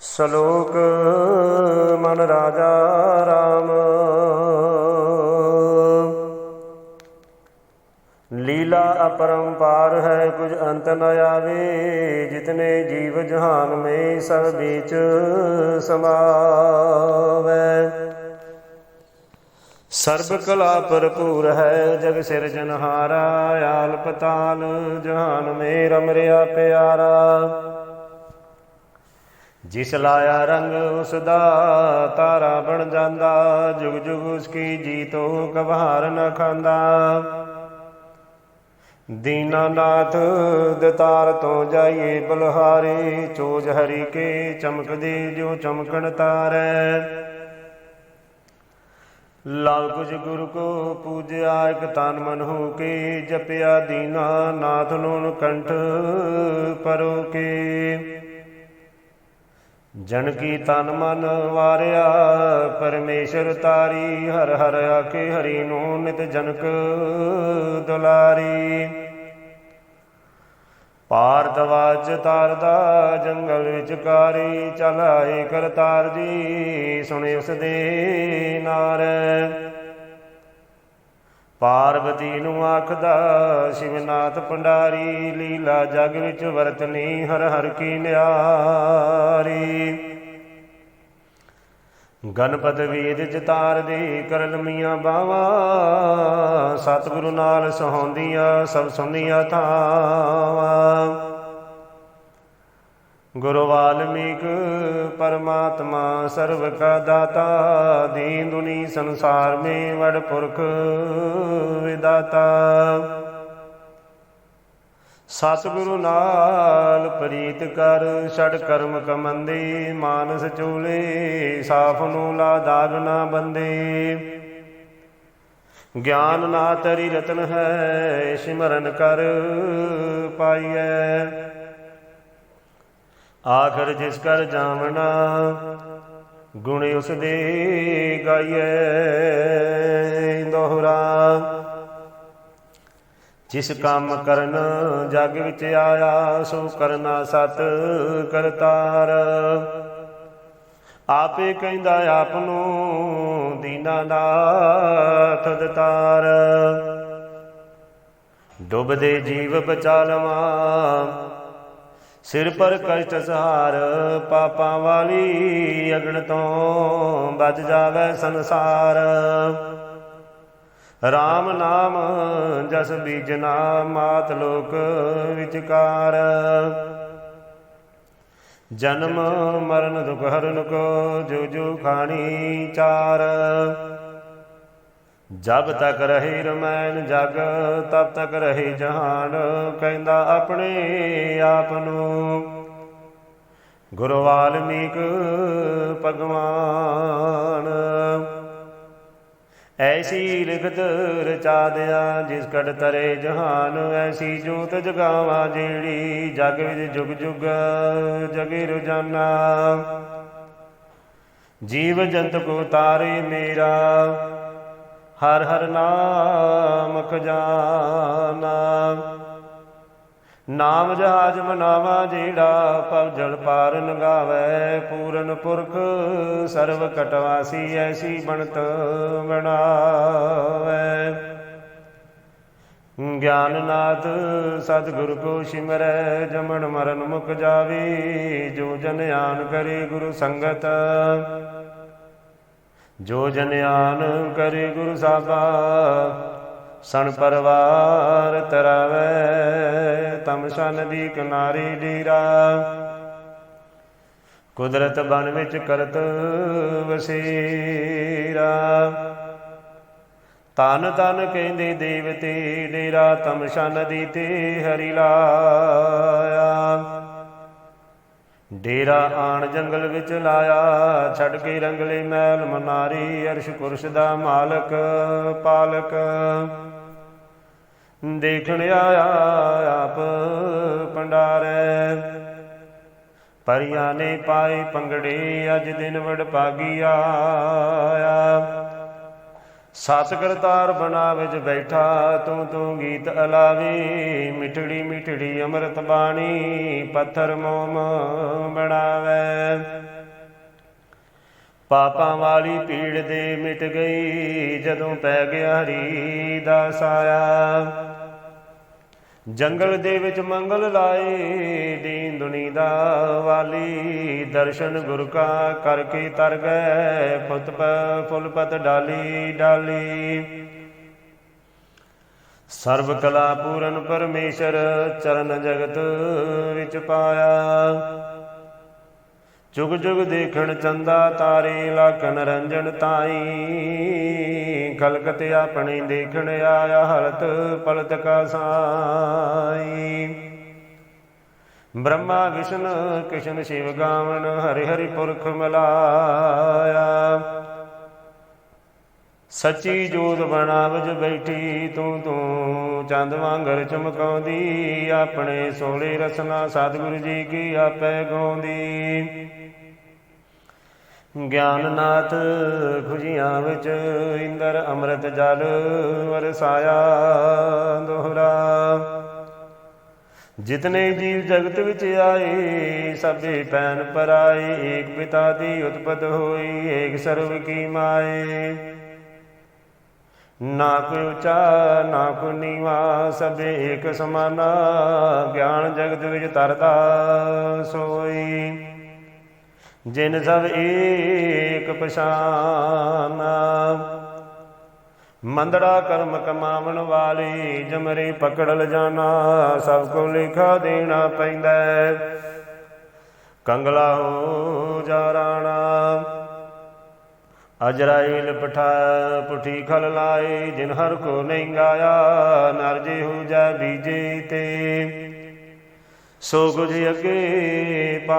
ਸ਼ਲੋਕ ਮਨ ਰਾਜਾ RAM ਲੀਲਾ ਅਪਰੰਪਾਰ ਹੈ, ਕੁਝ ਅੰਤ ਨ ਆਵੇ, ਜਿਤਨੇ ਜੀਵ ਜਹਾਨ ਮੇ ਸਭ ਵਿੱਚ ਸਮਾਵੈ। ਸਰਬ ਕਲਾ ਭਰਪੂਰ ਹੈ, ਜਗ ਸਿਰਜਨਹਾਰਾ ਆਲ ਪਤਾਲ ਜਹਾਨ ਮੇ ਰਮ ਰਿਆ ਪਿਆਰਾ। ਜਿਸ ਲਾਇਆ ਰੰਗ ਉਸ ਦਾ ਤਾਰਾ ਬਣ ਜਾਂਦਾ, ਜੁਗ ਜੁਗ ਉਸ ਕੀ ਜੀਤੋ ਕਭਾਰ ਨ ਖਾਂਦਾ। ਦੀਨਾਨਾਥ ਦਤਾਰ ਤੋਂ ਜਾਈਏ ਬਲਹਾਰੇ, ਚੋਜ ਹਰੀ ਕੇ ਚਮਕਦੇ ਜੋ ਚਮਕਣ ਤਾਰੈ। ਲਾਲ ਕੁਝ ਗੁਰੂ ਕੋ ਪੂਜਿਆ, ਇਕ ਤਨ ਮਨ ਹੋ ਕੇ ਜਪਿਆ ਦੀਨਾ, ਨਾਥ ਨੂੰ ਕੰਠ ਪਰੋ ਕੇ। ਜਨ ਕੀ ਤਨ ਮਨ ਵਾਰਿਆ, ਪਰਮੇਸ਼ਰ ਤਾਰੀ, ਹਰ ਹਰ ਆਖੇ ਹਰੀ ਨੂੰ ਨਿਤ ਜਨਕ ਦੁਲਾਰੀ। ਭਾਰਤ ਤਾਰਦਾ ਜੰਗਲ ਵਿੱਚ ਕਾਰੀ, ਚਲ ਕਰਤਾਰ ਜੀ, ਸੁਣੇ ਉਸ ਦੇ ਨਾਰੇ। ਪਾਰਵਤੀ ਨੂੰ ਆਖਦਾ, ਸ਼ਿਵਨਾਥ ਪੰਡਾਰੀ ਲੀਲਾ ਜਗ ਵਿੱਚ ਵਰਤਨੀ ਹਰ ਹਰ ਕੀ ਨਿਆਰੀ। ਗਣਪਤ ਵੇਦ ਚਤਾਰ ਦੇ ਕਰਲ ਮੀਆਂ ਬਾਵਾ, ਸਤਿਗੁਰੂ ਨਾਲ ਸਹਾਉਂਦੀਆਂ, ਸਭ ਸੁਣੀਆਂ ਥਾਵਾਂ। ਗੁਰੂ ਵਾਲਮੀਕ ਪਰਮਾਤਮਾ ਸਰਵ ਕਾ ਦਾਤਾ, ਦੀਨ ਦੁਨੀ ਸੰਸਾਰ ਮੇ ਵਡ ਪੁਰਖ ਵਿਦਾਤਾ। ਸਤਿਗੁਰੂ ਨਾਲ ਪ੍ਰੀਤ ਕਰ ਛੜ ਕਰਮ ਕਮੰਦੇ, ਮਾਨਸ ਚੂਲੇ, ਸਾਫ਼ ਨੂੰ ਲਾ ਦਾਗ ਨਾ ਬੰਦੇ। ਗਿਆਨ ਨਾ ਤਰੀ ਰਤਨ ਹੈ, ਸਿਮਰਨ ਕਰ ਪਾਈਐ। ਆਖਰ ਜਿਸ ਕਰ ਜਾਵਣਾ, ਗੁਣ ਉਸ ਦੇ ਗਾਈਐ ਦੋਹਰਾ। ਜਿਸ ਕੰਮ ਕਰਨ ਜਗ ਵਿੱਚ ਆਇਆ, ਸੋ ਕਰਨਾ ਸਤ ਕਰਤਾਰ। ਆਪੇ ਕਹਿੰਦਾ ਆਪ ਨੂੰ ਦੀਨਾ ਦੀਨਾਨਾਥ ਦਤਾਰ। ਡੁੱਬਦੇ ਜੀਵ ਬਚਾ ਲਵਾਂ ਸਿਰ ਪਰ ਕਸ਼ਟ ਸਹਾਰ, ਪਾਪਾਂ ਵਾਲੀ ਅਗਣ ਤੋਂ ਬਚ ਜਾਵੇ ਸੰਸਾਰ। RAM ਨਾਮ ਜਸ ਬੀਜਨਾ ਮਾਤ ਲੋਕ ਵਿਚਕਾਰ। ਜਨਮ ਮਰਨ ਦੁਖ ਹਰਨ ਕੋ, ਜੋ ਜੋ ਖਾਣੀ ਚਾਰ। ਜਬ ਤੱਕ ਰਹੇ ਰਮੈਨ ਜਗ, ਤਬ ਤੱਕ ਰਹੇ ਜਹਾਨ, ਕਹਿੰਦਾ ਆਪਣੇ ਆਪ ਨੂੰ। ਗੁਰੂ ਵਾਲਮੀਕ ਭਗਵਾਨ, ਐਸੀ ਲਿਖਤ ਰਚਾ ਦਿਆ ਜਿਸ ਕੜ ਤਰੇ ਜਹਾਨ, ਐਸੀ ਜੋਤ ਜਗਾਵਾ ਜਿਹੜੀ ਜਗ ਵਿੱਚ ਜੁਗ ਜੁਗ ਜਗੇ ਰੋਜ਼ਾਨਾ। ਜੀਵ ਜੰਤ ਕੋ ਤਾਰੇ ਮੇਰਾ ਹਰ ਹਰ ਨਾਮ ਖਜ਼ਾਨਾ। ਨਾਮ ਜਹਾਜ ਮਨਾਵਾ ਜਿਹੜਾ ਪਵ ਜਲ ਪਾਰ ਨਗਾਵੇ। ਪੂਰਨ ਪੁਰਖ ਸਰਵ ਕਟਵਾਸੀ ਐਸੀ ਬਣਤ ਬਣਾਵੇ। ਗਿਆਨਨਾਥ ਸਤਿਗੁਰ ਕੋ ਸਿਮਰੈ ਜਮਨ ਮਰਨ ਮੁਕ ਜਾਵੇ, ਜੋ ਜਨ ਆਨ ਕਰੇ ਗੁਰੂ ਸੰਗਤ। ਜੋ ਜਨ ਆਨ ਕਰੇ ਗੁਰੂ ਸਾਹਿਬਾ, ਸਣ ਪਰਵਾਰ ਤਰਾਵੇ ਤਮਸ਼ਾ ਨਦੀ ਕਿਨਾਰੇ ਡੇਰਾ। ਕੁਦਰਤ ਬਨ ਵਿੱਚ ਕਰਤ ਵਸੇਰਾ। ਤਨ ਤਨ ਕਹਿੰਦੇ ਦੇਵਤੇ, ਡੇਰਾ ਤਮਸ਼ਾ ਨਦੀ ਤੇ ਹਰੀ ਲਾਇਆ। ਡੇਰਾ ਆਣ ਜੰਗਲ ਵਿੱਚ ਲਾਇਆ, ਛੱਡ ਕੇ ਰੰਗਲੇ ਮਹਿਲ ਮਨਾਰੀ, ਅਰਸ਼ ਕੁਰਸ਼ ਦਾ ਮਾਲਕ, ਪਾਲਕ। ਦੇਖਣ ਆਇਆ ਆਪ ਪੰਡਾਰੈ, ਪਰਿਆਂ ਨੇ ਪਾਏ ਪੰਗੜੇ, ਅੱਜ ਦਿਨ ਵਡ ਭਾਗੀ ਆਇਆ। ਸਤ ਕਰਤਾਰ ਬਣਾ ਵਿੱਚ ਬੈਠਾ, ਤੂੰ ਤੂੰ ਗੀਤ ਅਲਾਵੇ। ਮਿਠੜੀ ਮਿਠੜੀ ਅੰਮ੍ਰਿਤ ਬਾਣੀ, ਪੱਥਰ ਮੋਮ ਬਣਾਵੇ। ਪਾਪਾਂ ਵਾਲੀ ਪੀੜ ਦੇ ਮਿਟ ਗਈ, ਜਦੋਂ ਪੈ ਗਿਆ ਹਰੀ ਦਾ ਸਾਇਆ। ਜੰਗਲ ਦੇ ਵਿੱਚ ਮੰਗਲ ਲਾਏ, ਦੀਨ ਦੁਨੀ ਦਾ ਵਾਲੀ। ਦਰਸ਼ਨ ਗੁਰ ਕਾ ਕਰਕੇ ਤਰ ਗਏ ਫੁੱਤ ਪ- ਫੁੱਲ ਪਤ ਡਾਲੀ ਡਾਲੀ। ਸਰਬ ਕਲਾ ਪੂਰਨ ਪਰਮੇਸ਼ਰ ਚਰਨ ਜਗਤ ਵਿੱਚ ਪਾਇਆ। ਜੁਗ ਜੁਗ ਦੇਖਣ ਚੰਦਾ ਤਾਰੇ ਲਖਨ ਰੰਜਨ ਤਾਈ। ਕਲਕਤ ਆਪਣੇ ਦੇਖਣ ਆਇਆ ਹਰਤ ਪਲਤ ਕਾ ਸਾਈ। ਬ੍ਰਹਮਾ, ਵਿਸ਼ਨ, ਕਿਸ਼ਨ, ਸ਼ਿਵ ਗਾਵਨ ਹਰਿ ਹਰਿ ਪੁਰਖ ਮਲਾਇਆ। ਸੱਚੀ ਜੋਤ ਬਣਾਵਜ ਬੈਠੀ ਤੂੰ ਤੂੰ, ਚੰਦ ਵਾਂਗਰ ਚਮਕਾਉਂਦੀ, ਆਪਣੇ ਸੋਲੇ ਰਸਨਾ ਸਤਿਗੁਰੂ ਜੀ ਕੀ ਆਪੇ ਗਾਉਂਦੀ। ਗਿਆਨਨਾਥ ਖੁਸ਼ੀਆਂ ਵਿੱਚ ਇੰਦਰ ਅੰਮ੍ਰਿਤ ਜਲ ਵਰਸਾਇਆ ਦੋਹਰਾ। ਜਿਤਨੇ ਜੀਵ ਜਗਤ ਵਿੱਚ ਆਏ, ਸਭੇ ਪੈਨ ਪਰਾਏ ਏਕ ਪਿਤਾ ਦੀ ਉਤਪਤ ਹੋਈ, ਏਕ ਸਰਵ ਕੀ ਮਾਏ। ਨਾ ਕੋਈ ਉਚਾ, ਨਾ ਕੋਈ ਨੀਵਾ, ਸਭੇ ਏਕ ਸਮਾਨਾ, ਗਿਆਨ ਜਗਤ ਵਿੱਚ ਤਰਦਾ ਸੋਈ। ਜਿਨ ਸਭ ਏਕ ਪਛਾਨਾ। ਮੰਦੜਾ ਕਰਮ ਕਮਾਵਣ ਵਾਲੀ, ਜਮਰੇ ਪਕੜ ਲ ਜਾਣਾ ਸਭ ਕੋ ਲਿਖਾ ਦੇਣਾ ਪੈਂਦਾ ਕੰਗਲਾ ਹੋ ਜਾ ਰਾਣਾ। ਅਜਰਾਇਲ ਪਠਾ, ਪੁਠੀ ਖਲ ਲਾਏ, ਜਿਨ ਹਰ ਕੋ ਨਹੀਂ ਗਾਇਆ, ਨਰ ਜੇ ਹੋ ਜਾ ਬੀਜੇ ਤੇ। ਸੋ ਕੁਝ ਅੱਗੇ ਪਾਇਆ।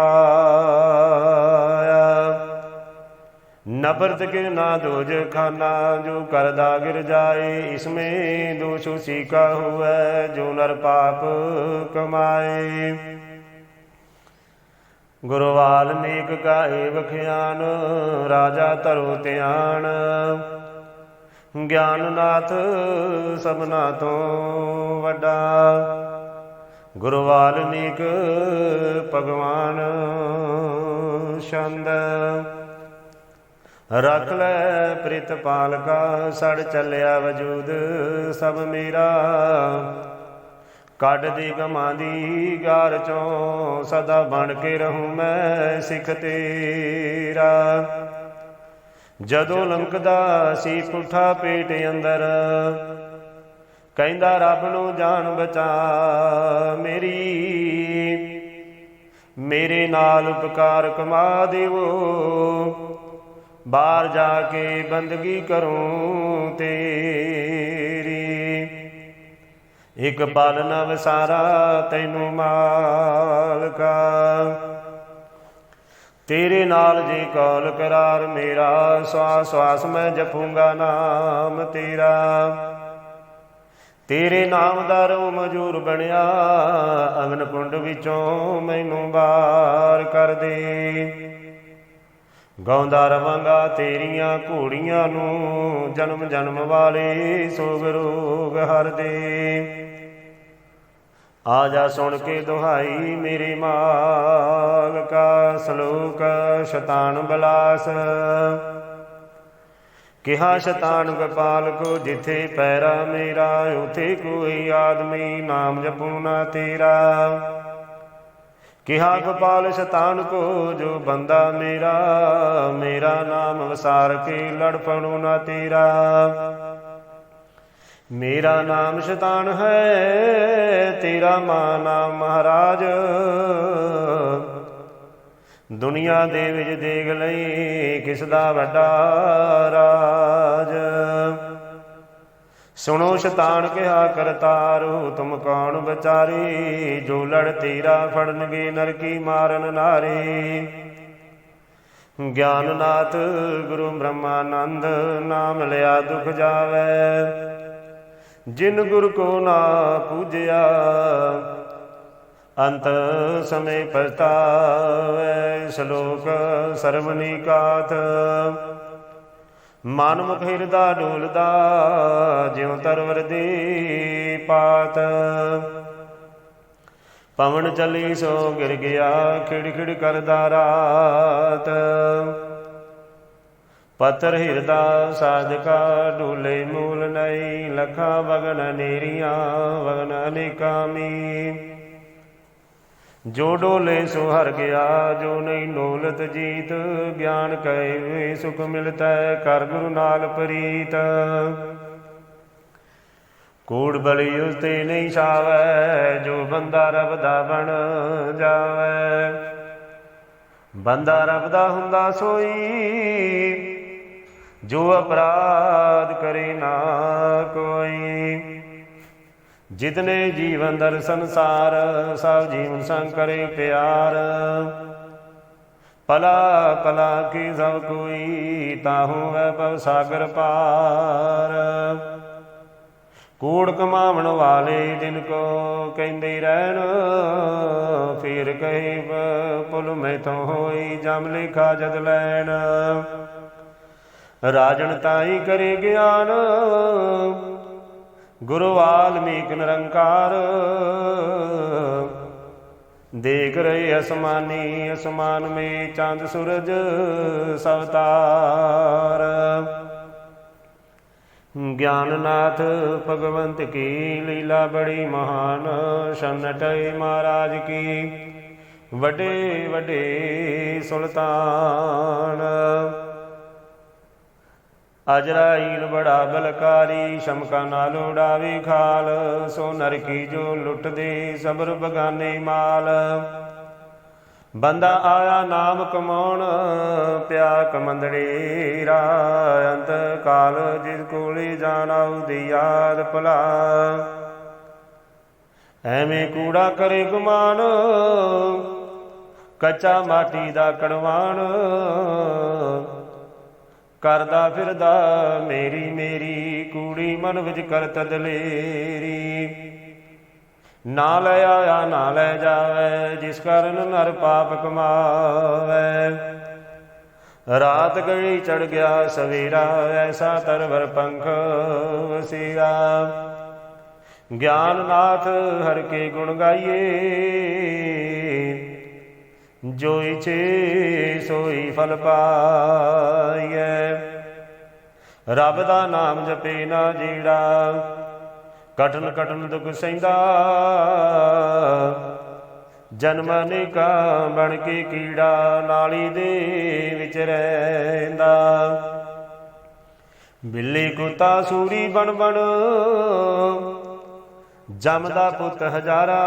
ਨਬਰਤ ਕੇ ਨਾ ਦੋਜ ਖਾਨਾ, ਜੋ ਕਰਦਾ ਗਿਰ ਜਾਏ, ਇਸਮੇ ਦੋਸ਼ੁ ਸੀਕਾ ਹੋਵੇ, ਜੋ ਨਰ ਪਾਪ ਕਮਾਏ। ਗੁਰਵਾਲ ਨੇਕ ਕਾਹੇ ਵਖਿਆਨ, ਰਾਜਾ ਧਰੋ ਧਿਆਨ। ਗਿਆਨਨਾਥ ਸਭਨਾ ਤੋਂ ਵੱਡਾ। ਗੁਰਵਾਲ ਵਾਲਮੀਕ ਭਗਵਾਨ ਛੰਦ ਰੱਖ ਲੈ ਪ੍ਰਿਤ ਪਾਲਕਾ, ਸੜ ਚੱਲਿਆ ਵਜੂਦ, ਸਭ ਮੇਰਾ। ਕੱਢ ਦੀ ਗਮਾਂ ਦੀ ਗਾਰ ਚੋਂ, ਸਦਾ ਬਣ ਕੇ ਰਹੂੰ ਮੈਂ ਸਿੱਖ ਤੇਰਾ। ਜਦੋਂ ਲੰਕਦਾ ਸੀ ਪੁੱਠਾ ਪੇਟ ਅੰਦਰ ਕਹਿੰਦਾ, ਰੱਬ ਨੂੰ ਜਾਣ ਬਚਾ ਮੇਰੀ। ਮੇਰੇ ਨਾਲ ਉਪਕਾਰ ਕਮਾ ਦੇਵੋ। ਬਾਹਰ ਜਾ ਕੇ ਬੰਦਗੀ ਕਰੂੰ ਤੇਰੀ। ਇਕ ਪਲ ਨ ਵਸਾਰਾ ਤੈਨੂੰ ਮਾਲਕਾ। ਤੇਰੇ ਨਾਲ ਜੇ ਕੌਲ ਕਰਾਰ ਮੇਰਾ ਸਵਾਸ ਸਵਾਸ ਮੈਂ ਜਪੂੰਗਾ ਨਾਮ ਤੇਰਾ। ਤੇਰੇ ਨਾਮ ਦਾ ਰੋ ਮਜੂਰ ਬਣਿਆ, ਅਗਨ ਕੁੰਡ ਵਿੱਚੋਂ ਮੈਨੂੰ ਬਾਹਰ ਕਰ ਦੇ। ਗਾਉਂਦਾ ਰਵਾਂਗਾ ਤੇਰੀਆਂ ਘੋੜੀਆਂ ਨੂੰ ਜਨਮ ਜਨਮ ਵਾਲੇ ਸੋਗ ਰੋਗ ਹਰ ਦੇ। ਆ ਜਾ ਸੁਣ ਕੇ ਦੁਹਾਈ ਮੇਰੇ ਮਾਲਕਾ, ਸ਼ਲੋਕ ਸ਼ਤਾਨ ਬਲਾਸ। ਕਿਹਾ, ਸ਼ੈਤਾਨ ਗੋਪਾਲ ਕੋ, ਜਿਥੇ ਪੈਰਾ ਮੇਰਾ, ਉਥੇ ਕੋਈ ਆਦਮੀ ਨਾਮ ਜਪੂ ਨਾ ਤੇਰਾ। ਕਿਹਾ, ਗੋਪਾਲ ਸ਼ੈਤਾਨ ਕੋ, ਜੋ ਬੰਦਾ ਮੇਰਾ ਮੇਰਾ ਨਾਮ ਵਸਾਰ ਕੇ ਲੜ ਪਣੂ ਨਾ ਤੇਰਾ। ਮੇਰਾ ਨਾਮ ਸ਼ਤਾਨ ਹੈ, ਤੇਰਾ ਮਾ ਨਾਮ ਮਹਾਰਾਜ। ਦੁਨੀਆ ਦੇ ਵਿੱਚ ਦੇਖ ਲਈ ਕਿਸ ਦਾ ਵੱਡਾ ਰਾਜ। ਸੁਣੋ ਸ਼ਤਾਨ ਕਿਹਾ ਕਰਤਾਰੂ ਤੁਮ ਕੌਣ ਵਿਚਾਰੇ, ਜੋ ਲੜ ਤੇਰਾ ਫੜਨਗੇ ਨਰਕੀ ਮਾਰਨ ਨਾਰੇ। ਗਿਆਨਨਾਥ ਗੁਰੂ ਬ੍ਰਹਮਾਨੰਦ ਨਾਮ ਲਿਆ ਦੁਖ ਜਾਵੇ। ਜਿਨ ਗੁਰ ਕੋ ਨਾ ਪੂਜਿਆ ਅੰਤ ਸਮੇ ਪਛਤਾਵੇ ਸ਼ਲੋਕ ਸਰਵਨੀ ਕਾਥ ਮਨ ਮੁਖ ਹਿਰਦਾ ਡੋਲਦਾ, ਜਿਉ ਤਰਵਰ ਦੀ ਪਾਤ। ਪਵਨ ਚਲੀ ਸੋ ਗਿਰ ਗਿਆ, ਖਿੜਖਿੜ ਕਰਦਾ ਰਾਤ। ਪਤਰ ਹਿਰਦਾ ਸਾਧਕਾ ਡੋਲੇ ਮੂਲ ਨਹੀਂ, ਲਖਾ ਵਗਨ ਨੇਰੀਆਂ, ਵਗਨ ਅਨੇਕਾਮੀ ਜੋ ਡੋਲੇ ਸੋ ਹਰ ਗਿਆ, ਜੋ ਨਹੀਂ ਡੋਲਤ ਜੀਤ, ਗਿਆਨ ਕੈ ਵੇ ਸੁਖ ਮਿਲਤੈ, ਕਰ ਗੁਰੂ ਨਾਲ ਪ੍ਰੀਤ। ਕੂੜ ਬਲੀ ਉਸ ਤੇ ਨਹੀਂ ਛਾਵੈ, ਜੋ ਬੰਦਾ ਰਬ ਦਾ ਬਣ ਜਾਵੇ। ਬੰਦਾ ਰਬ ਦਾ ਹੁੰਦਾ ਸੋਈ, ਜੋ ਅਪਰਾਧ ਕਰੇ ਨਾ ਕੋਈ। ਜਿਤਨੇ ਜੀਵਨ ਦਰ ਸੰਸਾਰ, ਸਭ ਜੀਵਨ ਸੰਗ ਕਰੇ ਪਿਆਰ। ਪਲਾ ਪਲਾ ਕੀ ਸਭ ਕੋਈ ਤਾਹੂ ਹੈ ਪਵ ਸਾਗਰ ਪਾਰ। ਕੂੜ ਕਮਾਵਣ ਵਾਲੇ ਦਿਨ ਕੋ ਕਹਿੰਦੇ ਰਹਿਣ, ਫੇਰ ਕਹੇ ਪ- ਪੁਲ ਮੈਥੋਂ ਹੋਈ ਜਮ ਲਿਖਾ ਜਦ ਲੈਣ। ਰਾਜਨ ਤਾਈ ਕਰੇ ਗਿਆਨ ਗੁਰੂ ਵਾਲਮੀਕ ਨਿਰੰਕਾਰ। ਦੇਖ ਰਹੇ ਅਸਮਾਨੀ, ਅਸਮਾਨ ਮੇ ਚੰਦ ਸੂਰਜ ਸਵਤਾਰ ਗਿਆਨਨਾਥ ਭਗਵੰਤ ਕੀ ਲੀਲਾ ਬੜੀ ਮਹਾਨ ਸ਼ਨਟੈ ਮਹਾਰਾਜ ਕੀ। ਵੱਡੇ ਵੱਡੇ ਸੁਲਤਾਨ। ਅਜਰਾਈਲ ਬੜਾ ਬਲਕਾਰੀ, ਸ਼ਮਕਾ ਨਾਲ ਉਡਾਵੇ ਖਾਲ, ਸੋ ਨਰਕੀ ਜੋ ਲੁੱਟਦੇ ਸਬਰ ਬਗਾਨੇ ਮਾਲ। ਬੰਦਾ ਆਇਆ ਨਾਮ ਕਮਾਉਣ, ਪਿਆ ਕਮੰਦੜੀ ਰਾ ਅੰਤ ਕਾਲ ਜਿਸ ਕੋਲੇ ਜਾਣਾ ਉਹਦੀ ਯਾਦ ਭਲਾ। ਐਵੇਂ ਕੂੜਾ ਕਰੇ ਗੁਮਾਨ, ਕੱਚਾ ਮਾਟੀ ਦਾ ਕੜਵਾਣ ਕਰਦਾ ਫਿਰਦਾ, ਮੇਰੀ ਮੇਰੀ ਕੂੜੀ ਮਨ ਵਿੱਚ ਕਰਤ ਦਲੇਰੀ ਨਾ ਲੈ ਆਇਆ, ਨਾ ਲੈ ਜਾਵੇ, ਜਿਸ ਕਾਰਨ ਨਰ ਪਾਪ ਕਮਾਵੇ। ਰਾਤ ਗਈ ਚੜ ਗਿਆ, ਸਵੇਰਾ ਐਸਾ ਤਰਵਰ ਪੰਖ ਸੇਵਾ ਗਿਆਨ ਨਾਥ ਹਰ ਕੇ ਗੁਣ ਗਾਈਏ। ਜੋ ਇਛੇ ਸੋਈ ਫਲ ਪਾਈਐ। ਰੱਬ ਦਾ ਨਾਮ ਜਪੇ ਨਾ ਜੀੜਾ ਕਟਨ ਕਟਨ ਦੁਖ ਸੈਂਦਾ ਜਨਮ ਨਿਕਾ ਬਣ ਕੇ ਕੀੜਾ ਨਾਲੀ ਦੇ ਵਿੱਚ ਰਹਿੰਦਾ। ਬਿੱਲੀ ਕੁੱਤਾ ਸੂਰੀ ਬਣ ਬਣ ਜਮਦਾ ਪੁੱਤ ਹਜ਼ਾਰਾ।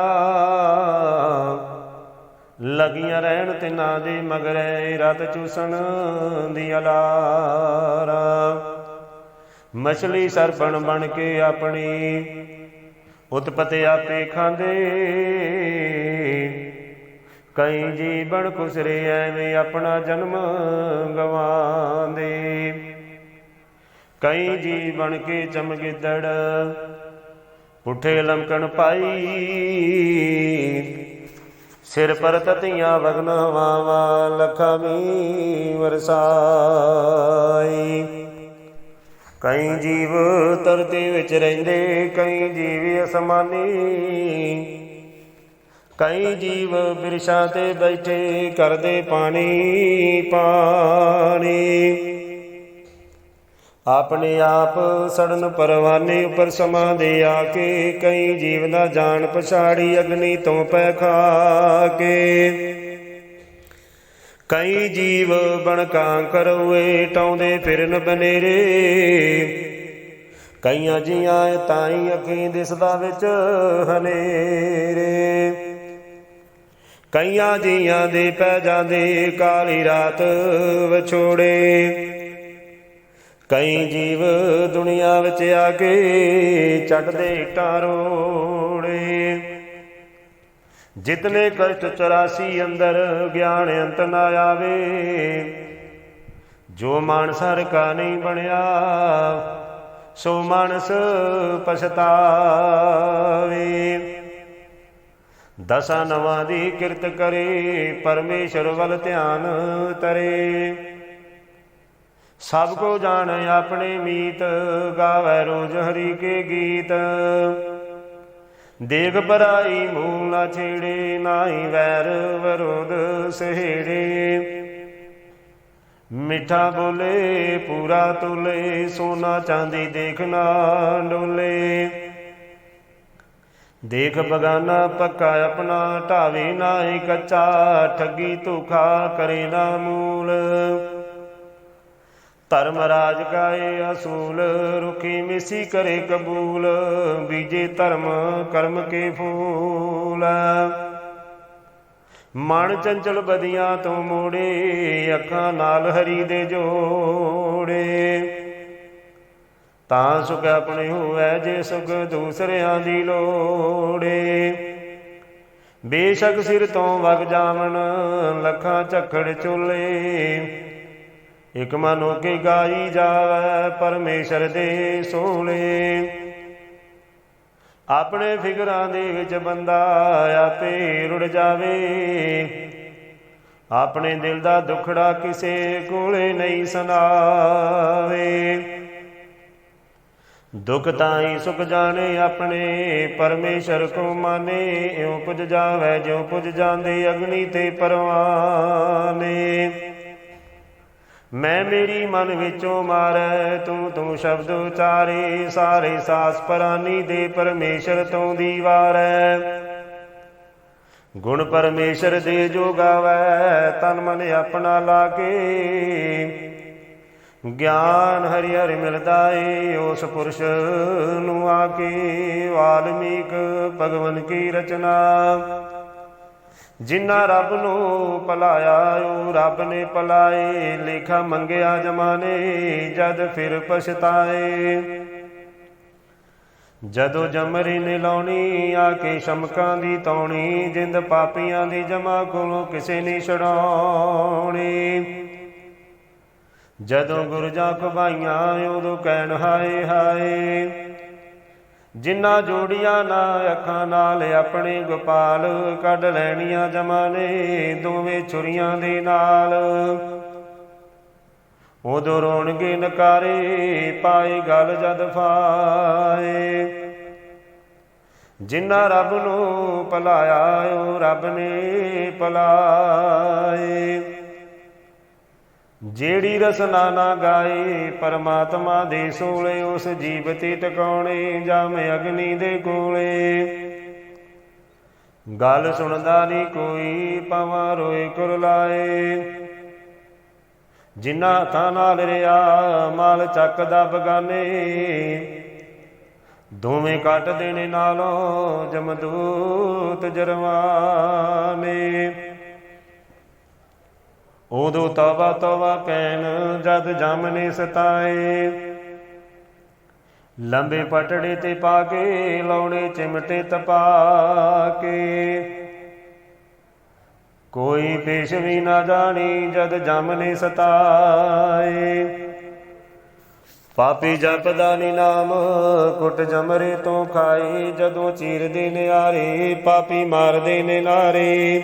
ਲਗੀਆਂ ਰਹਿਣ ਤਿਨਾਂ ਦੇ ਮਗਰੇ ਰਤ ਚੂਸਣ ਦੀ ਅਲਾਰਾ। ਮਛਲੀ ਸਰਪਣ ਬਣ ਕੇ ਆਪਣੀ ਉਤਪਤੀ ਆਪੇ ਖਾਂਦੇ। ਕਈ ਜੀਵਨ ਕੁਸਰੇ ਐਵੇਂ ਆਪਣਾ ਜਨਮ ਗਵਾਉਂਦੇ ਕਈ ਜੀ ਬਣ ਕੇ ਚਮਗਿੱਦੜ ਪੁੱਠੇ ਲਮਕਣ ਪਾਈ। ਸਿਰ ਪਰ ਤਤੀਆਂ ਵਗਨ ਵਾਵਾ ਲਖਮੀ ਵਰਸਾਈ ਕਈ ਜੀਵ ਧਰਤੀ ਵਿੱਚ ਰਹਿੰਦੇ, ਕਈ ਜੀਵ ਅਸਮਾਨੀ। ਕਈ ਜੀਵ ਬਿਰਸ਼ਾਂ ਤੇ ਬੈਠੇ, ਕਰਦੇ ਪਾਣੀ ਪਾਣੀ। ਆਪਣੇ ਆਪ ਸੜਨ ਪਰਵਾਨੇ ਉੱਪਰ ਸਮਾਂ ਦੇ ਆ ਕੇ ਕਈ ਜੀਵ ਦਾ ਜਾਣ ਪਛਾੜੀ ਅਗਨੀ ਤੋਂ ਪੈ ਖਾ ਕੇ। ਕਈ ਜੀਵ ਬਣਕਾਂ ਕਰੋਏ, ਟਾਉਂਦੇ ਫਿਰਨ ਬਨੇਰੇ। ਕਈਆਂ ਜੀਆਂ ਤਾਈ ਅੱਖੀਂ ਦਿਸਦਾ ਵਿੱਚ ਹਨੇਰੇ। ਕਈਆਂ ਜੀਆਂ ਦੇ ਪੈ ਜਾਂਦੇ ਕਾਲੀ ਰਾਤ ਵਿਛੋੜੇ। ਕਈ ਜੀਵ ਦੁਨੀਆ ਵਿੱਚ ਆ ਕੇ ਚੱਟਦੇ ਟਾਰੋੜੇ। ਜਿਤਨੇ ਕਸ਼ਟ 84 ਅੰਦਰ ਗਿਆਨ ਅੰਤ ਨਾ ਆਵੇ, ਜੋ ਮਾਨਸ ਹਰ ਕਾ ਨਹੀਂ ਬਣਿਆ, ਸੋ ਮਾਨਸ ਪਛਤਾਵੇ। ਦਸਾਂ ਨਵਾਂ ਦੀ ਕਿਰਤ ਕਰੇ, ਪਰਮੇਸ਼ਰ ਵੱਲ ਧਿਆਨ ਤਰੇ। ਸਭ ਕੋ ਜਾਣ ਆਪਣੇ ਮੀਤ, ਗਾਵੇ ਰੋਜ ਹਰੀ ਕੇ ਗੀਤ। ਦੇਗ ਪਰਾਈ ਮੂਲ ਨਾ ਛੇੜੇ, ਨਾਹੀ ਵੈਰ ਵਿਰੋਧ ਸਹੇੜੇ। ਮਿੱਠਾ ਬੋਲੇ, ਪੂਰਾ ਤੁਲੇ, ਸੋਨਾ ਚਾਂਦੀ ਦੇਖਣਾ ਡੋਲੇ। ਦੇਖ ਬਗਾਨਾ ਪੱਕਾ ਆਪਣਾ, ਢਾਵੇ ਨਾਹੀ ਕੱਚਾ, ਠੱਗੀ ਧੋਖਾ ਕਰੇ ਨਾ ਮੂਲ। ਧਰਮ ਰਾਜ ਕਾਏ ਅਸੂਲ ਰੁਖੀ ਮਿਸੀ ਕਰੇ ਕਬੂਲ, ਬੀਜੇ ਧਰਮ, ਕਰਮ ਕੇ ਫੂਲ। ਮਨ ਚੰਚਲ ਬਦੀਆਂ ਤੋਂ ਮੋੜੇ, ਅੱਖਾਂ ਨਾਲ ਹਰੀ ਦੇ ਜੋੜੇ। ਤਾਂ ਸੁਖ ਆਪਣੇ ਹੋਵੇ ਜੇ ਸੁਖ ਦੂਸਰਿਆਂ ਦੀ ਲੋੜੇ। ਬੇਸ਼ੱਕ ਸਿਰ ਤੋਂ ਵਗ ਜਾਵਣ, ਲੱਖਾਂ ਝਖੜ ਚੁੱਲੇ ਇਕ ਮਨ ਹੋ ਕੇ ਗਾਈ ਜਾਵੇ ਪਰਮੇਸ਼ਰ ਦੇ ਸੋਲੇ ਆਪਣੇ ਫਿਕਰਾਂ ਦੇ ਵਿੱਚ ਬੰਦਾ ਆਪੇ ਰੁੜ ਜਾਵੇ। ਆਪਣੇ ਦਿਲ ਦਾ ਦੁਖੜਾ ਕਿਸੇ ਕੋਲੇ ਨਹੀਂ ਸੁਣਾਵੇ। ਦੁੱਖ ਤਾਂ ਹੀ ਸੁਖ ਜਾਣੇ ਆਪਣੇ, ਪਰਮੇਸ਼ਰ ਕੋ ਮਾਨੇ ਇਉ ਪੁਜ ਜਾਵੇ, ਜਿਉ ਪੁੱਜ ਜਾਂਦੇ ਅਗਨੀ ਤੇ ਪਰਵਾਨੇ। ਮੈਂ ਮੇਰੀ ਮਨ ਵਿੱਚੋਂ ਮਾਰੈ, ਤੂੰ ਤੂੰ ਸ਼ਬਦ ਉਚਾਰੇ, ਸਾਰੇ ਸਾਸ ਪਰਾਨੀ ਦੇ ਪਰਮੇਸ਼ਰ ਤੋਂ ਦੀਵਾਰੈ ਗੁਣ ਪਰਮੇਸ਼ਰ ਦੇ ਜੋ ਗਾਵੈ, ਤਨ ਮਨ ਆਪਣਾ ਲਾਗੇ। ਗਿਆਨ ਹਰਿ ਹਰਿ ਮਿਲਦਾ ਏ, ਉਸ ਪੁਰਸ਼ ਨੂੰ ਆ ਕੇ ਵਾਲਮੀਕ ਭਗਵਨ ਕੀ ਰਚਨਾ। ਜਿਨ੍ਹਾਂ ਰੱਬ ਨੂੰ ਭਲਾਇਆ ਉਹ ਰੱਬ ਨੇ ਭਲਾਏ ਲੇਖਾ ਮੰਗਿਆ ਜਮਾਨੇ, ਜਦ ਫਿਰ ਪਛਤਾਏ। ਜਦੋਂ ਜਮਰੀ ਨੇ ਲਾਉਣੀ, ਆ ਕੇ ਸ਼ਮਕਾਂ ਦੀ ਤੌਣੀ, ਜਿੰਦ ਪਾਪੀਆਂ ਦੀ ਜਮਾ ਕੋਲੋਂ ਕਿਸੇ ਨੇ ਛਡਾਉਣੀ। ਜਦੋਂ ਗੁਰਜਾਂ ਖਵਾਈਆਂ ਉਦੋਂ ਕਹਿਣ, ਹਾਏ ਹਾਏ। ਜਿਨ੍ਹਾਂ ਜੋੜੀਆਂ ਨਾ ਅੱਖਾਂ ਨਾਲ ਆਪਣੇ ਗੋਪਾਲ ਕੱਢ ਲੈਣੀਆਂ ਜਮਾਨੇ ਦੋਵੇਂ ਛੁਰੀਆਂ ਦੇ ਨਾਲ। ਉਦੋਂ ਰੋਣਗੇ ਨਕਾਰੇ ਪਾਏ ਗਲ ਜਦ ਫਾਏ। ਜਿਨ੍ਹਾਂ ਰੱਬ ਨੂੰ ਭਲਾਇਆ, ਉਹ ਰੱਬ ਨੇ ਭਲਾਏ। ਜਿਹੜੀ ਰਸਨਾ ਨਾ ਗਾਏ ਪਰਮਾਤਮਾ ਦੇ ਸੋਲੇ ਉਸ ਜੀਵਤੀ ਟਿਕਾਉਣੇ, ਜਾਮ ਅਗਨੀ ਦੇ ਕੋਲੇ। ਗੱਲ ਸੁਣਦਾ ਨਹੀਂ ਕੋਈ ਪਵਾ ਰੋਏ ਕੁਰਲਾਏ ਜਿਨ੍ਹਾਂ ਹੱਥਾਂ ਨਾਲ ਰਿਆ, ਮਾਲ ਚੱਕਦਾ ਬਗਾਨੇ। ਦੋਵੇਂ ਕੱਟ ਦੇਣੇ ਨਾਲੋਂ ਜਮਦੂਤ ਜਰਵਾਨੇ। ਉਦੋਂ ਤਵਾ ਤਵਾ ਕਹਿਣ, ਜਦ ਜਮ ਨੇ ਸਤਾਏ। ਲੰਬੇ ਪਟੜੇ ਤੇ ਪਾ ਕੇ, ਲਾਉਣੇ ਚਿਮਟੇ ਤਪਾ ਕੇ। ਕੋਈ ਪੇਸ਼ ਵੀ ਨਾ ਜਾਣੀ, ਜਦ ਜਮ ਨੇ ਸਤਾਏ। ਪਾਪੀ ਜਪਦਾ ਨੀ ਨਾਮ, ਕੁੱਟ ਜਮਰੇ ਤੋਂ ਖਾਏ। ਜਦੋਂ ਚੀਰਦੇ ਨਿਆਰੇ, ਪਾਪੀ ਮਾਰਦੇ ਨੇ ਨਾਰੇ।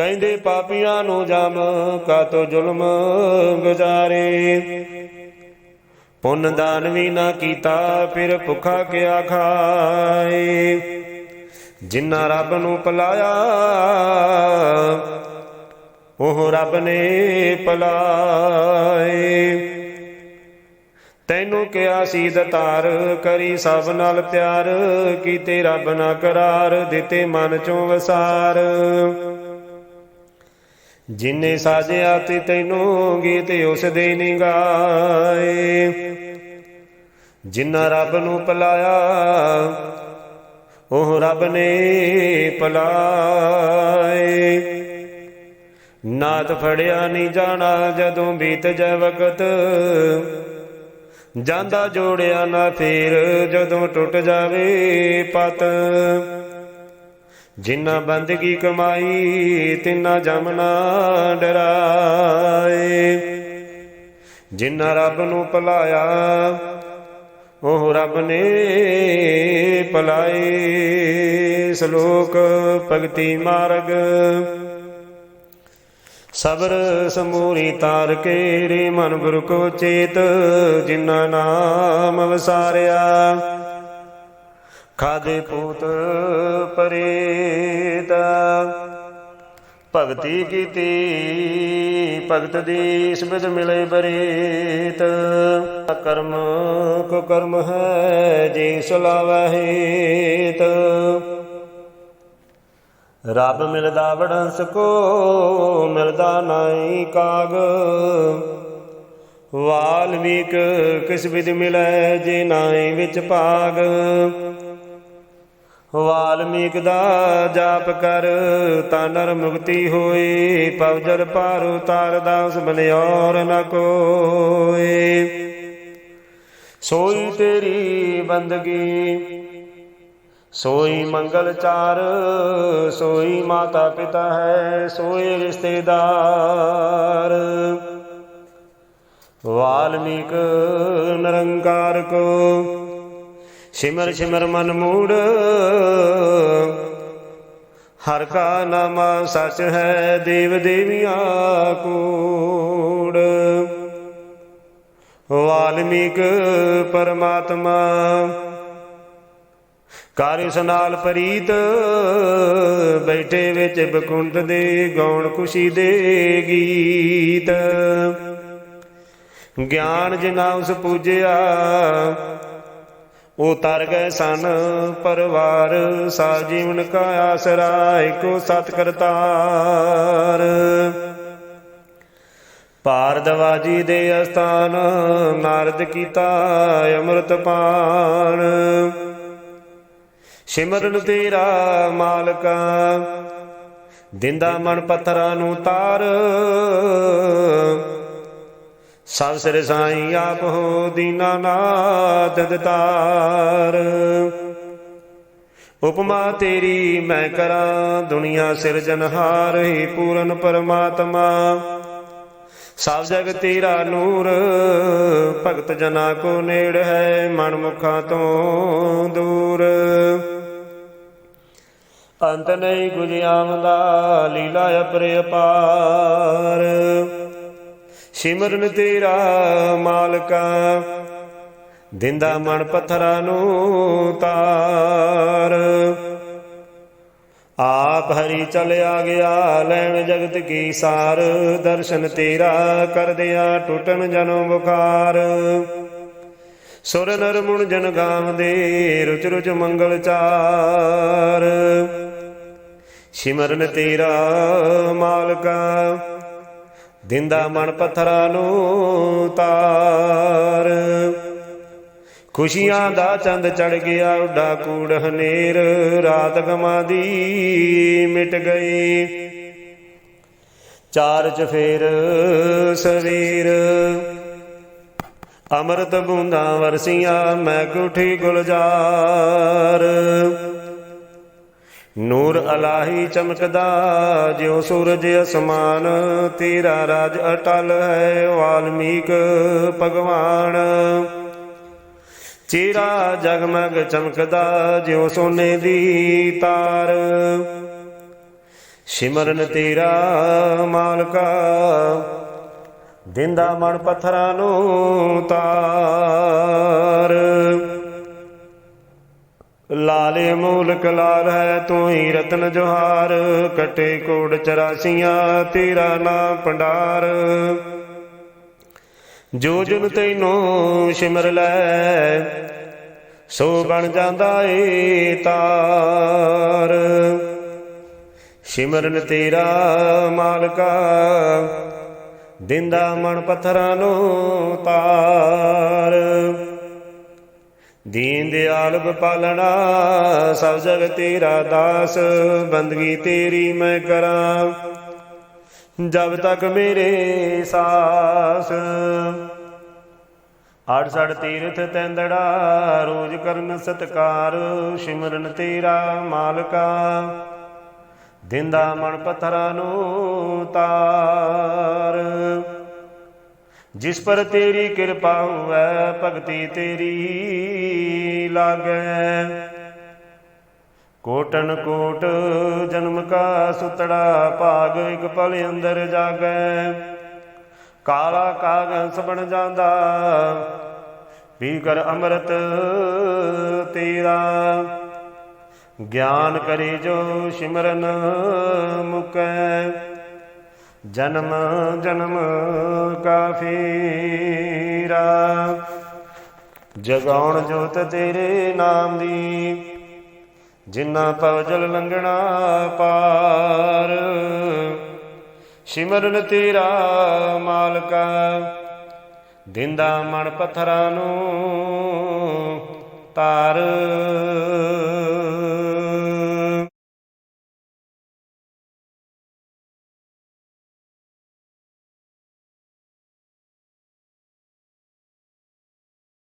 ਕਹਿੰਦੇ ਪਾਪੀਆਂ ਨੂੰ ਜਮ ਕਾਤੋ ਜ਼ੁਲਮ ਗੁਜ਼ਾਰੇ। ਪੁੰਨ ਦਾਨ ਵੀ ਨਾ ਕੀਤਾ, ਫਿਰ ਭੁੱਖਾ ਕਿਆ ਖਾਏ। ਜਿਨ੍ਹਾਂ ਰੱਬ ਨੂੰ ਪਲਾਇਆ ਉਹ ਰੱਬ ਨੇ ਪਲਾਏ ਤੈਨੂੰ ਕਿਹਾ ਸੀ ਦਤਾਰ, ਕਰੀ ਸਭ ਨਾਲ ਪਿਆਰ, ਕੀਤੇ ਰੱਬ ਨਾ ਕਰਾਰ, ਦਿੱਤੇ ਮਨ ਚੋਂ ਵਸਾਰ। ਜਿਨੇ ਸਾਜਿਆ ਤੇ ਤੈਨੂੰ ਗੀਤ ਉਸ ਦੇ ਨੀ ਗਾਏ ਜਿਨ੍ਹਾਂ ਰੱਬ ਨੂੰ ਪਲਾਇਆ ਉਹ ਰੱਬ ਨੇ ਪਲਾਏ ਨਾਤ ਫੜਿਆ ਨਹੀਂ ਜਾਣਾ ਜਦੋਂ ਬੀਤ ਜਾ ਵਕਤ। ਜਾਂਦਾ ਜੋੜਿਆ ਨਾ ਫੇਰ ਜਦੋਂ ਟੁੱਟ ਜਾਵੇ ਪਤ। ਜਿਨ੍ਹਾਂ ਬੰਦਗੀ ਕਮਾਈ, ਤਿੰਨਾ ਜਮਨਾ ਡਰਾਏ। ਜਿਨ੍ਹਾਂ ਰੱਬ ਨੂੰ ਭਲਾਇਆ, ਉਹ ਰੱਬ ਨੇ ਭਲਾਏ। ਸ਼ਲੋਕ ਭਗਤੀ ਮਾਰਗ। ਸਬਰ ਸਮੂਰੀ ਤਾਰ ਕੇ ਰੇ ਮਨ ਗੁਰ ਕੋ ਚੇਤ, ਜਿਨਾ ਨਾਮ ਵਸਾਰਿਆ। ਖਾਦੇ ਪੂਤ ਪਰੇਤ। ਭਗਤੀ ਕੀਤੀ, ਭਗਤ ਦੀ ਸਬਦ ਮਿਲੇ ਬਰੇਤ। ਕਰਮ ਕੋ ਕਰਮ ਹੈ, ਜੀ ਸੁਲਾਵਹਿਤ ਰੱਬ ਮਿਲਦਾ ਵਡੰਸ ਕੋ, ਮਿਲਦਾ ਨਾਈ ਕਾਗ। ਵਾਲਮੀਕ ਕਿਸ ਵਿਦ ਮਿਲੈ, ਜੇ ਨਾਈ ਵਿੱਚ ਭਾਗ। ਵਾਲਮੀਕ ਦਾ ਜਾਪ ਕਰ, ਤਾਂ ਨਰ ਮੁਕਤੀ ਹੋਈ ਪਵਜਲ ਪਾਰ ਉਤਾਰ ਦਾਸ ਬਨਿਓਰ ਨ ਕੋਏ ਸੋਈ ਤੇਰੀ ਬੰਦਗੀ, ਸੋਈ ਮੰਗਲ ਚਾਰ, ਸੋਈ ਮਾਤਾ ਪਿਤਾ ਹੈ, ਸੋਈ ਰਿਸ਼ਤੇਦਾਰ। ਵਾਲਮੀਕ ਨਿਰੰਕਾਰ ਕੋ ਸਿਮਰ ਸਿਮਰ ਮਨ ਮੂੜ। ਹਰ ਕਾ ਨਾਮ ਸਚ ਹੈ, ਦੇਵ ਦੇਵੀਆਂ ਕੂੜ। ਵਾਲਮੀਕ ਪਰਮਾਤਮਾ ਕਰ ਇਸ ਨਾਲ ਪ੍ਰੀਤ, ਬੈਠੇ ਵਿੱਚ ਬਕੁੰਠ ਦੇ ਗਾਉਣ ਖੁਸ਼ੀ ਦੇ ਗੀਤ। ਗਿਆਨ ਜਿਨਾ ਉਸ ਪੂਜਿਆ ਉਹ ਤਰ ਗਏ ਸਨ ਪਰਵਾਰ ਸਾ ਜੀਵਨ ਕਾ ਆਸਰਾ, ਏਕੋ ਸਤ ਕਰਤਾਰ ਭਾਰਦਵਾਜੀ ਦੇ ਅਸਥਾਨ, ਨਾਰਦ ਕੀਤਾ ਅੰਮ੍ਰਿਤ ਪਾਣ ਸਿਮਰਨ ਤੇਰਾ ਮਾਲਕਾ, ਦਿੰਦਾ ਮਨ ਪੱਥਰਾਂ ਨੂੰ ਤਾਰ। ਸਭ ਸਿਰ ਸਾਈ ਆਪ ਹੋ ਦੀਨਾ ਨਾਦ ਦਤਾਰ ਉਪਮਾ ਤੇਰੀ ਮੈਂ ਕਰਾਂ, ਦੁਨੀਆ ਸਿਰਜਨਹਾਰ ਹੀ ਪੂਰਨ ਪਰਮਾਤਮਾ। ਸਭ ਜਗ ਤੇਰਾ ਨੂਰ, ਭਗਤ ਜਨਾ ਕੋ ਨੇੜ ਹੈ ਮਨ ਮੁਖਾਂ ਤੋਂ ਦੂਰ। ਅੰਤ ਨਹੀਂ ਗੁਜਿਆਮ ਦਾ ਲੀਲਾ ਅਪਰਿਪਾਰ ਸਿਮਰਨ ਤੇਰਾ ਮਾਲਕਾ, ਦਿੰਦਾ ਮਨ ਪੱਥਰਾਂ ਨੂੰ ਤਾਰ। ਆਪ ਹਰੀ ਚਲਿਆ ਗਿਆ, ਲੈਣ ਜਗਤ ਕੀ ਸਾਰ। ਦਰਸ਼ਨ ਤੇਰਾ ਕਰਦਿਆਂ ਟੁੱਟਣ ਜਨਮ ਬੁਖਾਰ। ਸੁਰ ਨਰ ਮੁਣ ਜਨ ਗਾਵਦੇ ਰੁਚ ਰੁਚ ਮੰਗਲ ਚਾਰ। ਸਿਮਰਨ ਤੇਰਾ ਮਾਲਕਾ ਦਿੰਦਾ ਮਨ ਪੱਥਰਾਂ ਨੂੰ ਤਾਰ। ਖੁਸ਼ੀਆਂ ਦਾ ਚੰਦ ਚੜ ਗਿਆ, ਉੱਡਾ ਕੂੜ ਹਨੇਰ। ਰਾਤ ਗਮਾਂ ਦੀ ਮਿਟ ਗਈ। ਚਾਰ ਚਫੇਰ ਸਵੇਰ। ਅੰਮ੍ਰਿਤ ਬੂੰਦਾਂ ਵਰਸੀਆਂ, ਮੈਂ ਕੋਠੀ ਗੁਲਜ਼ਾਰ। ਨੂਰ ਅਲਾਹੀ ਚਮਕਦਾ, ਜਿਉ ਸੂਰਜ ਅਸਮਾਨ, ਤੇਰਾ ਰਾਜ ਅਟਲ ਹੈ ਵਾਲਮੀਕ ਭਗਵਾਨ। ਚਿਹਰਾ ਜਗਮਗ ਚਮਕਦਾ, ਜਿਉ ਸੋਨੇ ਦੀ ਤਾਰ। ਸਿਮਰਨ ਤੇਰਾ ਮਾਲਕਾ, ਦਿੰਦਾ ਮਨ ਪੱਥਰਾਂ ਨੂੰ ਤਾਰ। ਲਾਲੇ ਮੂਲਕ ਲਾਲ ਹੈ, ਤੂੰ ਹੀ ਰਤਨ ਜੋਹਾਰ। ਕਟੇ ਕੋੜ ਚਰਾਸੀਆਂ, ਤੇਰਾ ਨਾਮ ਭੰਡਾਰ। ਜੋ ਜਨ ਤੈਨੂੰ ਸਿਮਰ ਲੈ, ਸੋ ਬਣ ਜਾਂਦਾ ਏ ਤਾਰ। ਸਿਮਰਨ ਤੇਰਾ ਮਾਲਕਾ, ਦਿੰਦਾ ਮਨ ਪੱਥਰਾਂ ਨੂੰ ਤਾਰ। ਦੀਨ ਦਿਆਲ ਬਪਾਲਣਾ ਸਭ ਜਗ ਤੇਰਾ ਦਾਸ, ਬੰਦਗੀ ਤੇਰੀ ਮੈਂ ਕਰਾਂ। ਜਬ ਤੱਕ ਮੇਰੇ ਸਾਸ ਆੜ ਸੜ ਤੀਰਥ ਤੈਂਦੜਾ, ਰੋਜ ਕਰਨ ਸਤਕਾਰ, ਸਿਮਰਨ ਤੇਰਾ ਮਾਲਕਾ। ਦਿੰਦਾ ਮਨ ਪੱਥਰਾਂ ਨੂੰ ਤਾਰ। ਜਿਸ ਪਰ ਤੇਰੀ ਕਿਰਪਾ ਹੋਵੇ, ਭਗਤੀ ਤੇਰੀ ਲਾਗੈ। ਕੋਟਨ ਕੋਟ ਜਨਮ ਕਾ ਸੁਤੜਾ ਭਾਗ, ਇੱਕ ਪਲ ਅੰਦਰ ਜਾਗੈ। ਕਾਲਾ ਕਾਗਜ਼ ਬਣ ਜਾਂਦਾ ਪੀ ਕਰ ਅੰਮ੍ਰਿਤ ਤੇਰਾ। ਗਿਆਨ ਕਰੇ ਜੋ ਸਿਮਰਨ ਮੁਕੈ। ਜਨਮ ਜਨਮ ਕਾ ਫੇਰਾ ਜਗਾਉਣ ਜੋਤ ਤੇਰੇ ਨਾਮ ਦੀ ਜਿਨ੍ਹਾਂ ਪਵਜਲ ਲੰਘਣਾ ਪਾਰ। ਸਿਮਰਨ ਤੇਰਾ ਮਾਲਕਾ, ਦਿੰਦਾ ਮਨ ਪੱਥਰਾਂ ਨੂੰ ਤਾਰ